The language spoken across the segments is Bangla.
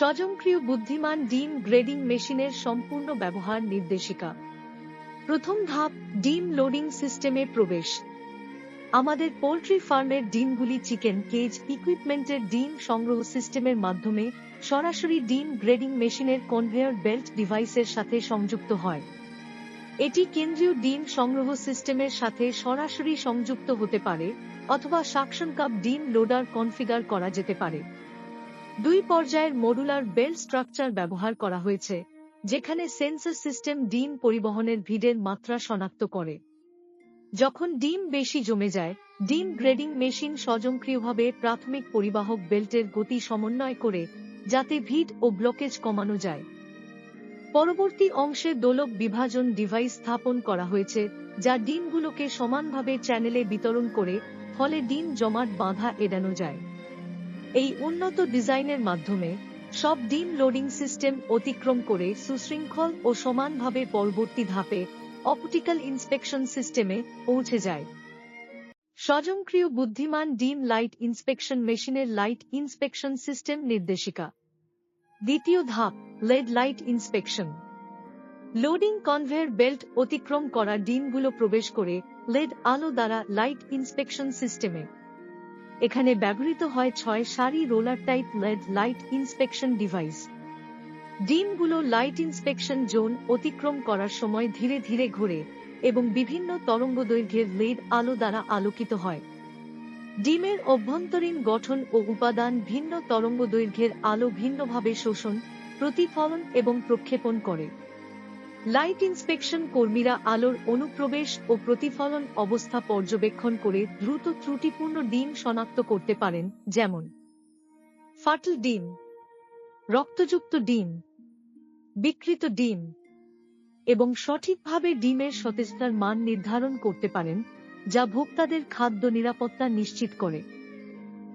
স্বয়ংক্রিয় বুদ্ধিমান ডিম গ্রেডিং মেশিনের সম্পূর্ণ ব্যবহার নির্দেশিকা। প্রথম ধাপ, ডিম লোডিং সিস্টেমে প্রবেশ। আমাদের পোল্ট্রি ফার্মের ডিমগুলি চিকেন কেজ ইকুইপমেন্টের ডিম সংগ্রহ সিস্টেমের মাধ্যমে সরাসরি ডিম গ্রেডিং মেশিনের কনভেয়ার বেল্ট ডিভাইসের সাথে সংযুক্ত হয়। এটি কেন্দ্রীয় ডিম সংগ্রহ সিস্টেমের সাথে সরাসরি সংযুক্ত হতে পারে, অথবা সাকশন কাপ ডিম লোডার কনফিগার করা যেতে পারে। দুই পর্যায়ের মডুলার বেল্ট স্ট্রাকচার ব্যবহার করা হয়েছে, যেখানে সেন্সর সিস্টেম ডিম পরিবহনের ভিড়ের মাত্রা শনাক্ত করে। যখন ডিম বেশি জমে যায়, ডিম গ্রেডিং মেশিন স্বয়ংক্রিয়ভাবে প্রাথমিক পরিবাহক বেল্টের গতি সমন্বয় করে, যাতে ভিড় ও ব্লকেজ কমানো যায়। পরবর্তী অংশে দোলক বিভাজন ডিভাইস স্থাপন করা হয়েছে, যা ডিমগুলোকে সমানভাবে চ্যানেলে বিতরণ করে, ফলে ডিম জমাট বাঁধা এড়ানো যায়। এই উন্নত ডিজাইনের মাধ্যমে সব ডিম লোডিং সিস্টেম অতিক্রম করে সুশৃঙ্খল ও সমানভাবে পরবর্তী ধাপে অপটিক্যাল ইন্সপেকশন সিস্টেমে পৌঁছে যায়। স্বয়ংক্রিয় বুদ্ধিমান ডিম লাইট ইন্সপেকশন মেশিনের লাইট ইন্সপেকশন সিস্টেম নির্দেশিকা। দ্বিতীয় ধাপ, LED light inspection. Loading conveyor belt অতিক্রম করা ডিমগুলো প্রবেশ করে লেড আলো দ্বারা লাইট ইন্সপেকশন সিস্টেমে এখানে ব্যবহৃত হয় ছয় সারি roller type LED light inspection device. ডিমগুলো লাইট ইন্সপেকশন জোন অতিক্রম করার সময় ধীরে ধীরে ঘোরে এবং বিভিন্ন তরঙ্গদৈর্ঘ্যের লেড আলো দ্বারা আলোকিত হয়। ডিমের অভ্যন্তরীণ গঠন ও উপাদান ভিন্ন তরঙ্গদৈর্ঘ্যের আলো ভিন্নভাবে শোষণ, প্রতিফলন এবং প্রক্ষেপণ করে। লাইট ইন্সপেকশন কর্মীরা আলোর অনুপ্রবেশ ও প্রতিফলন অবস্থা পর্যবেক্ষণ করে দ্রুত ত্রুটিপূর্ণ ডিম শনাক্ত করতে পারেন, যেমন ফাটল ডিম, রক্তযুক্ত ডিম, বিকৃত ডিম, এবং সঠিকভাবে ডিমের সতেজতার মান নির্ধারণ করতে পারেন, যা ভোক্তাদের খাদ্য নিরাপত্তা নিশ্চিত করে।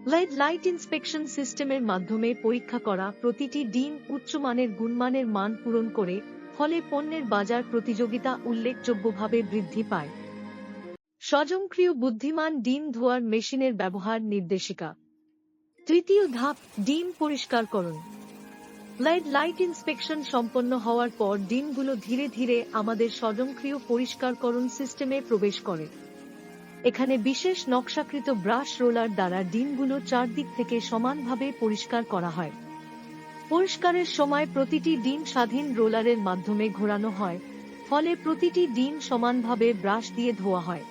লাইট লাইট ইন্সপেকশন সিস্টেমের মাধ্যমে পরীক্ষা করা প্রতিটি ডিম উচ্চমানের গুণমানের মান পূরণ করে ফলে পণ্যের বাজার প্রতিযোগিতা উল্লেখযোগ্যভাবে বৃদ্ধি পায়। স্বয়ংক্রিয় বুদ্ধিমান ডিম ধোয়ার মেশিনের ব্যবহার নির্দেশিকা। তৃতীয় ধাপ, ডিম পরিষ্কারকরণ লাইট লাইট ইন্সপেকশন সম্পন্ন হওয়ার পর ডিমগুলো ধীরে ধীরে আমাদের স্বয়ংক্রিয় পরিষ্কারকরণ সিস্টেমে প্রবেশ করে। এখানে বিশেষ নকশাকৃত ব্রাশ রোলার দ্বারা ডিমগুলো চারদিক থেকে সমানভাবে পরিষ্কার করা হয়। পরিষ্কারের সময় প্রতিটি ডিম স্বাধীন রোলারের মাধ্যমে ঘোরানো হয়, ফলে প্রতিটি ডিম সমানভাবে ব্রাশ দিয়ে ধোয়া হয়।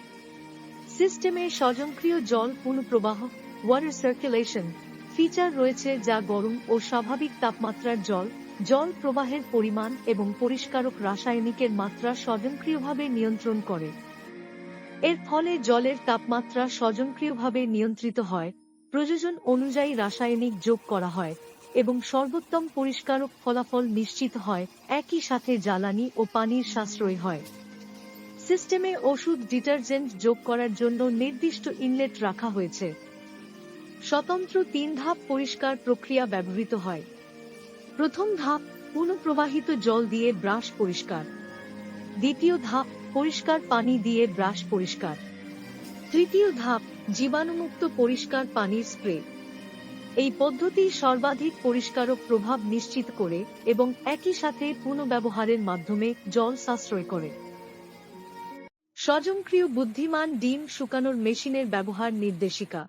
সিস্টেমে স্বয়ংক্রিয় জল পুনঃপ্রবাহ ওয়াটার সার্কুলেশন ফিচার রয়েছে যা গরম ও স্বাভাবিক তাপমাত্রার জল জল প্রবাহের পরিমাণ এবং পরিষ্কারক রাসায়নিকের মাত্রা স্বয়ংক্রিয়ভাবে নিয়ন্ত্রণ করে। এর ফলে জলের তাপমাত্রা স্বয়ংক্রিয়ভাবে নিয়ন্ত্রিত হয়। প্রয়োজন অনুযায়ী রাসায়নিক যোগ করা হয়। এবং সর্বোত্তম পরিষ্কারক ফলাফল নিশ্চিত হয়, একই সাথে জ্বালানি ও পানির সাশ্রয় হয়। সিস্টেমে ওষুধ ডিটারজেন্ট যোগ করার জন্য নির্দিষ্ট ইনলেট রাখা হয়েছে। স্বতন্ত্র তিন ধাপ পরিষ্কার প্রক্রিয়া ব্যবহৃত হয়। প্রথম ধাপ, পুনঃপ্রবাহিত জল দিয়ে ব্রাশ পরিষ্কার। দ্বিতীয় ধাপ, পরিষ্কার পানি দিয়ে ব্রাশ পরিষ্কার। তৃতীয় ধাপ, জীবাণুমুক্ত পরিষ্কার পানির স্প্রে। এই পদ্ধতি সর্বাধিক পরিষ্কারক প্রভাব নিশ্চিত করে এবং একই সাথে পুনঃব্যবহারের মাধ্যমে জল সাশ্রয় করে। স্বজনক্রিয় বুদ্ধিমান ডিম শুকানোর মেশিনের ব্যবহার নির্দেশিকা।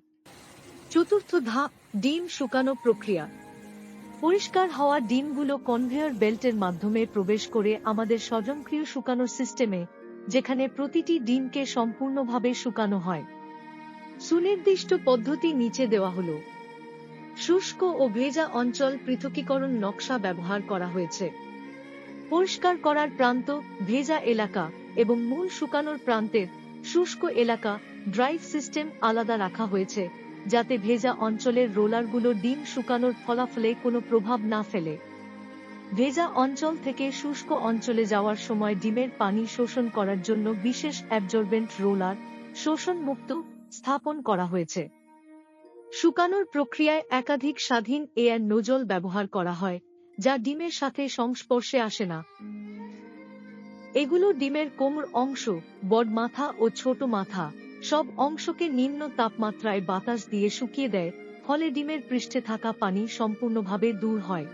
চতুর্থ ধাপ, ডিম শুকানো প্রক্রিয়া। পরিষ্কার হওয়া ডিমগুলো কনভেয়র বেল্টের মাধ্যমে প্রবেশ করে আমাদের স্বজনক্রিয় শুকানোর সিস্টেমে, যেখানে প্রতিটি ডিমকে সম্পূর্ণভাবে শুকানো হয়। সুনির্দিষ্ট পদ্ধতি নিচে দেওয়া হল। শুষ্ক ও ভেজা অঞ্চল পৃথকীকরণ নকশা ব্যবহার করা হয়েছে। পরিষ্কার করার প্রান্ত ভেজা এলাকা এবং মূল শুকানোর প্রান্তের শুষ্ক এলাকা ড্রাইভ সিস্টেম আলাদা রাখা হয়েছে, যাতে ভেজা অঞ্চলের রোলারগুলো ডিম শুকানোর ফলাফলে কোনো প্রভাব না ফেলে। ভেজা অঞ্চল থেকে শুষ্ক অঞ্চলে যাওয়ার সময় ডিমের পানি শোষণ করার জন্য বিশেষ অ্যাবজর্বেন্ট রোলার শোষণ মুক্ত স্থাপন করা হয়েছে। শুকানোর প্রক্রিয়ায় একাধিক স্বাধীন এয়ার নোজল ব্যবহার করা হয়, যা ডিমের সাথে সংস্পর্শে আসে না। এগুলো ডিমের কোমর অংশ, বড মাথা ও ছোট মাথা, সব অংশকে নিম্ন তাপমাত্রায় বাতাস দিয়ে শুকিয়ে দেয়, ফলে ডিমের পৃষ্ঠে থাকা পানি সম্পূর্ণভাবে দূর হয়।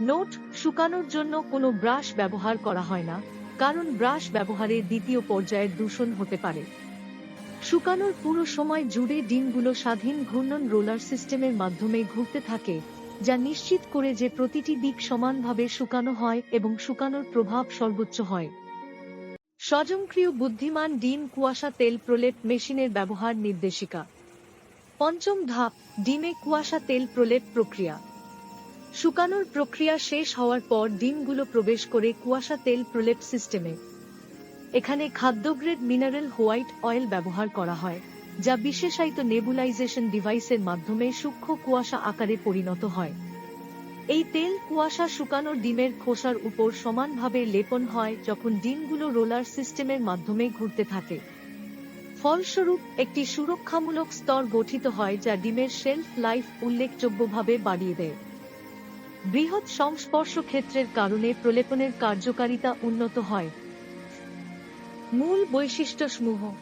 নোট, শুকানোর জন্য কোনো ব্রাশ ব্যবহার করা হয় না, কারণ ব্রাশ ব্যবহারে দ্বিতীয় পর্যায়ের দূষণ হতে পারে। শুকানোর পুরো সময় জুড়ে ডিমগুলো স্বাধীন ঘূর্ণন রোলার সিস্টেমের মাধ্যমে ঘুরতে থাকে, যা নিশ্চিত করে যে প্রতিটি দিক সমানভাবে শুকানো হয় এবং শুকানোর প্রভাব সর্বোচ্চ হয়। স্বয়ংক্রিয় বুদ্ধিমান ডিম কুয়াশা তেল প্রলেপ মেশিনের ব্যবহার নির্দেশিকা। পঞ্চম ধাপ, ডিমে কুয়াশা তেল প্রলেপ প্রক্রিয়া। শুকানোর প্রক্রিয়া শেষ হওয়ার পর ডিমগুলো প্রবেশ করে কুয়াশা তেল প্রলেপ সিস্টেমে। এখানে খাদ্যগ্রেড মিনারেল হোয়াইট অয়েল ব্যবহার করা হয়, যা বিশেষায়িত নেবুলাইজেশন ডিভাইসের মাধ্যমে সূক্ষ্ম কুয়াশা আকারে পরিণত হয়। এই তেল কুয়াশা শুকানো ডিমের খোসার উপর সমানভাবে লেপন হয় যখন ডিমগুলো রোলার সিস্টেমের মাধ্যমে ঘুরতে থাকে। ফলস্বরূপ, একটি সুরক্ষামূলক স্তর গঠিত হয় যা ডিমের শেলফ লাইফ উল্লেখযোগ্যভাবে বাড়িয়ে দেয়। বৃহৎ সংস্পর্শ ক্ষেত্রের কারণে প্রলেপনের কার্যকারিতা উন্নত হয়। মূল বৈশিষ্ট্যসমূহ।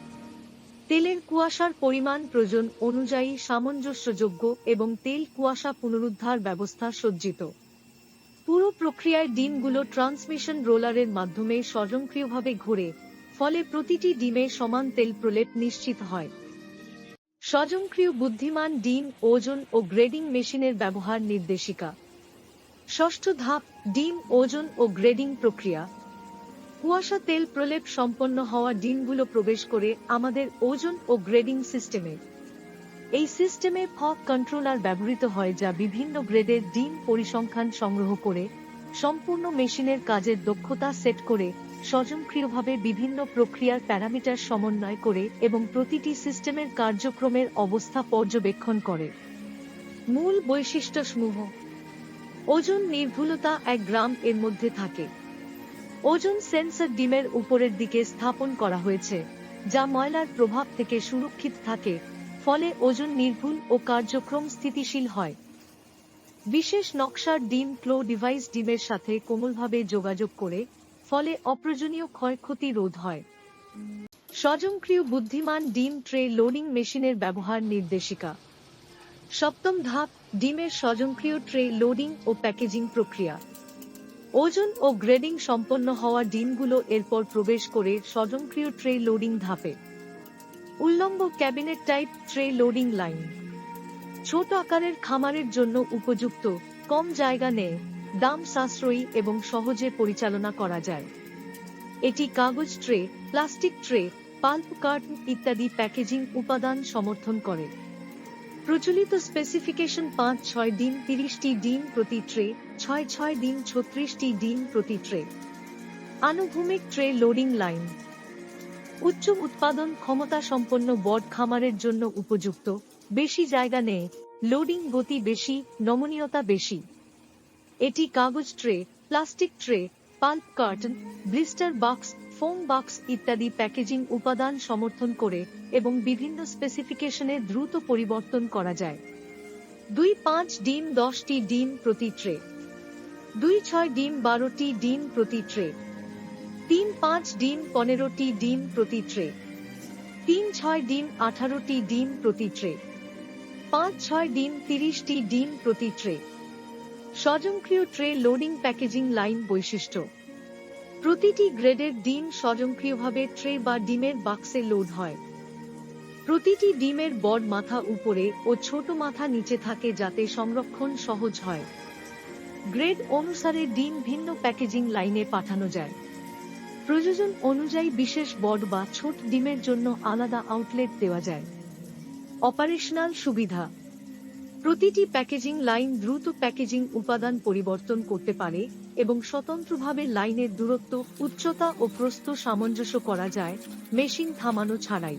তেলের কুয়াশার পরিমাণ প্রয়োজন অনুযায়ী সামঞ্জস্যযোগ্য এবং তেল কুয়াশা পুনরুদ্ধার ব্যবস্থা সজ্জিত। পুরো প্রক্রিয়ায় ডিমগুলো ট্রান্সমিশন রোলারের মাধ্যমে স্বয়ংক্রিয়ভাবে ঘুরে, ফলে প্রতিটি ডিমে সমান তেল প্রলেপ নিশ্চিত হয়। স্বয়ংক্রিয় বুদ্ধিমান ডিম, ওজন ও গ্রেডিং মেশিনের ব্যবহার নির্দেশিকা। ষষ্ঠ ধাপ, ডিম, ওজন ও গ্রেডিং প্রক্রিয়া। কুয়াশা তেল প্রলেপ সম্পন্ন হওয়া ডিমগুলো প্রবেশ করে আমাদের ওজন ও গ্রেডিং সিস্টেমে। এই সিস্টেমে ফগ কন্ট্রোলার ব্যবহৃত হয় যা বিভিন্ন গ্রেডের ডিম পরিসংখ্যান সংগ্রহ করে, সম্পূর্ণ মেশিনের কাজের দক্ষতা সেট করে, স্বয়ংক্রিয়ভাবে বিভিন্ন প্রক্রিয়ার প্যারামিটার সমন্বয় করে এবং প্রতিটি সিস্টেমের কার্যক্রমের অবস্থা পর্যবেক্ষণ করে। মূল বৈশিষ্ট্যসমূহ। ওজন নির্ভুলতা এক গ্রাম এর মধ্যে থাকে। ওজন সেন্সর ডিমের উপরের দিকে স্থাপন করা হয়েছে, যা ময়লার প্রভাব থেকে সুরক্ষিত থাকে, ফলে ওজন নির্ভুল ও কার্যক্রম স্থিতিশীল হয়। বিশেষ নকশার ডিম ক্লো ডিভাইস ডিমের সাথে কোমলভাবে যোগাযোগ করে, ফলে অপ্রয়োজনীয় ক্ষয়ক্ষতি রোধ হয়। স্বয়ংক্রিয় বুদ্ধিমান ডিম ট্রে লোডিং মেশিনের ব্যবহার নির্দেশিকা। সপ্তম ধাপ, ডিমের স্বয়ংক্রিয় ট্রে লোডিং ও প্যাকেজিং প্রক্রিয়া। ওজন ও গ্রেডিং সম্পন্ন হওয়া ডিমগুলো এরপর প্রবেশ করে স্বয়ংক্রিয় ট্রে লোডিং ধাপে। উল্লম্ব cabinet type tray loading line. ছোট আকারের খামারের জন্য উপযুক্ত, কম জায়গা নেয়, দাম সাশ্রয়ী এবং সহজে পরিচালনা করা যায়। এটি কাগজ tray, plastic tray, pulp carton ইত্যাদি প্যাকেজিং উপাদান সমর্থন করে। প্রচলিত স্পেসিফিকেশন পাঁচ, ছয় দিন, তিরিশটি ডিম প্রতি ট্রে ছয় ছয় দিন, ছত্রিশটি ডিম প্রতি ট্রে আনুভূমিক ট্রে লোডিং লাইন উচ্চ উৎপাদন ক্ষমতা সম্পন্ন বড খামারের জন্য উপযুক্ত। বেশি জায়গা নেয় লোডিং গতি বেশি, নমনীয়তা বেশি। এটি কাগজ tray plastic tray pulp carton, blister বাক্স, ফোম বাক্স ইত্যাদি প্যাকেজিং উপাদান সমর্থন করে এবং বিভিন্ন স্পেসিফিকেশনে দ্রুত পরিবর্তন করা যায়। দুই পাঁচ ডিম দশটি ডিম প্রতি ট্রে। দুই ছয় ডিম বারোটি ডিম প্রতি ট্রে। তিন পাঁচ ডিম পনেরোটি ডিম প্রতি ট্রে। তিন ছয় ডিম আঠারোটি ডিম প্রতি ট্রে। পাঁচ ছয় ডিম তিরিশটি ডিম প্রতি ট্রে। স্বয়ংক্রিয় ট্রে লোডিং প্যাকেজিং লাইন বৈশিষ্ট্য। প্রতিটি গ্রেডের ডিম স্বয়ংক্রিয়ভাবে ট্রে বা ডিমের বাক্সে লোড হয়। প্রতিটি ডিমের বড় মাথা উপরে ও ছোট মাথা নিচে থাকে যাতে সংরক্ষণ সহজ হয়। গ্রেড অনুসারে ডিম ভিন্ন প্যাকেজিং লাইনে পাঠানো যায়। প্রয়োজন অনুযায়ী বিশেষ বড বা ছোট ডিমের জন্য আলাদা আউটলেট দেওয়া যায়। অপারেশনাল সুবিধা। প্রতিটি প্যাকেজিং লাইন দ্রুত প্যাকেজিং উপাদান পরিবর্তন করতে পারে এবং স্বতন্ত্রভাবে লাইনের দূরত্ব, উচ্চতা ও প্রস্থ সামঞ্জস্য করা যায়, মেশিন থামানো ছাড়াই।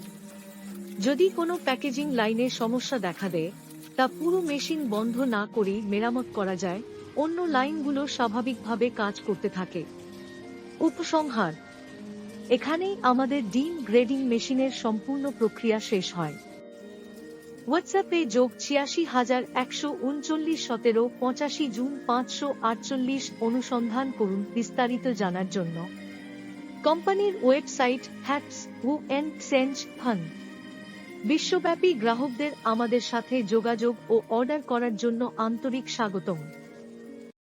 যদি কোনো প্যাকেজিং লাইনে সমস্যা দেখা দেয়, তা পুরো মেশিন বন্ধ না করেই মেরামত করা যায়, অন্য লাইনগুলো স্বাভাবিকভাবে কাজ করতে থাকে। উপসংহার। এখানেই আমাদের ডিম গ্রেডিং মেশিনের সম্পূর্ণ প্রক্রিয়া শেষ হয়। হোয়াটসঅ্যাপে যোগ ছিয়াশি হাজার একশো উনচল্লিশ সতেরো পঁচাশি জুন পাঁচশো আটচল্লিশ অনুসন্ধান করুন বিস্তারিত জানার জন্য। কোম্পানির ওয়েবসাইট হ্যাপস হু অ্যান্ড সেঞ্জ ফান। বিশ্বব্যাপী গ্রাহকদের আমাদের সাথে যোগাযোগ ও অর্ডার করার জন্য আন্তরিক স্বাগতম।